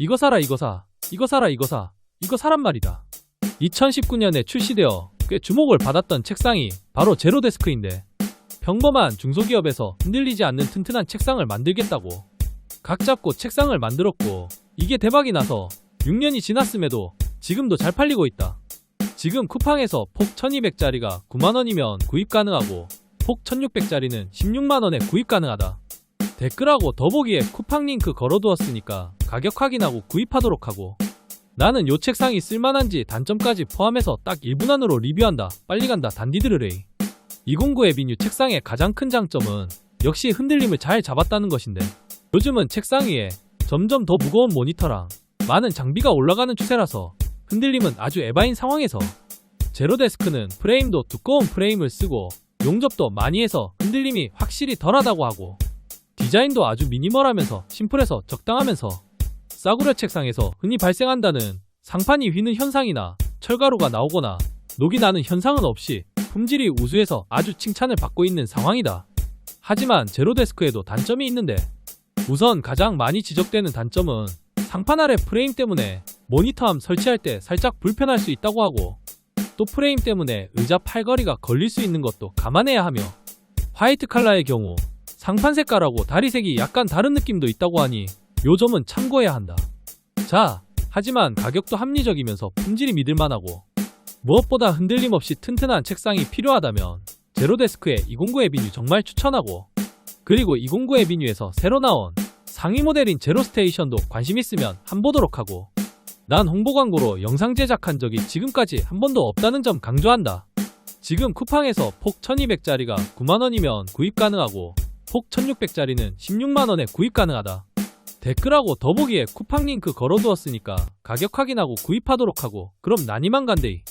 이거 사라 이거 사 이거 사라 이거 사 이거 사란 말이다. 2019년에 출시되어 꽤 주목을 받았던 책상이 바로 제로데스크인데 평범한 중소기업에서 흔들리지 않는 튼튼한 책상을 만들겠다고 각 잡고 책상을 만들었고 이게 대박이 나서 6년이 지났음에도 지금도 잘 팔리고 있다. 지금 쿠팡에서 폭 1200짜리가 9만원이면 구입 가능하고 폭 1600짜리는 16만원에 구입 가능하다. 댓글하고 더보기에 쿠팡 링크 걸어두었으니까 가격 확인하고 구입하도록 하고 나는 요 책상이 쓸만한지 단점까지 포함해서 딱 1분 안으로 리뷰한다. 빨리 간다. 단디 들으레이. 209 에비뉴 책상의 가장 큰 장점은 역시 흔들림을 잘 잡았다는 것인데 요즘은 책상 위에 점점 더 무거운 모니터랑 많은 장비가 올라가는 추세라서 흔들림은 아주 에바인 상황에서 제로데스크는 프레임도 두꺼운 프레임을 쓰고 용접도 많이 해서 흔들림이 확실히 덜하다고 하고 디자인도 아주 미니멀하면서 심플해서 적당하면서 싸구려 책상에서 흔히 발생한다는 상판이 휘는 현상이나 철가루가 나오거나 녹이 나는 현상은 없이 품질이 우수해서 아주 칭찬을 받고 있는 상황이다. 하지만 제로데스크에도 단점이 있는데 우선 가장 많이 지적되는 단점은 상판 아래 프레임 때문에 모니터함 설치할 때 살짝 불편할 수 있다고 하고 또 프레임 때문에 의자 팔걸이가 걸릴 수 있는 것도 감안해야 하며 화이트 칼라의 경우 상판 색깔하고 다리색이 약간 다른 느낌도 있다고 하니 요 점은 참고해야 한다. 자, 하지만 가격도 합리적이면서 품질이 믿을만하고 무엇보다 흔들림 없이 튼튼한 책상이 필요하다면 제로데스크의 209 에비뉴 정말 추천하고 그리고 209 에비뉴에서 새로 나온 상위 모델인 제로스테이션도 관심 있으면 한 보도록 하고 난 홍보 광고로 영상 제작한 적이 지금까지 한 번도 없다는 점 강조한다. 지금 쿠팡에서 폭 1200짜리가 9만원이면 구입 가능하고 폭 1600짜리는 16만원에 구입 가능하다. 댓글하고 더보기에 쿠팡 링크 걸어두었으니까 가격 확인하고 구입하도록 하고 그럼 난 이만 간대이.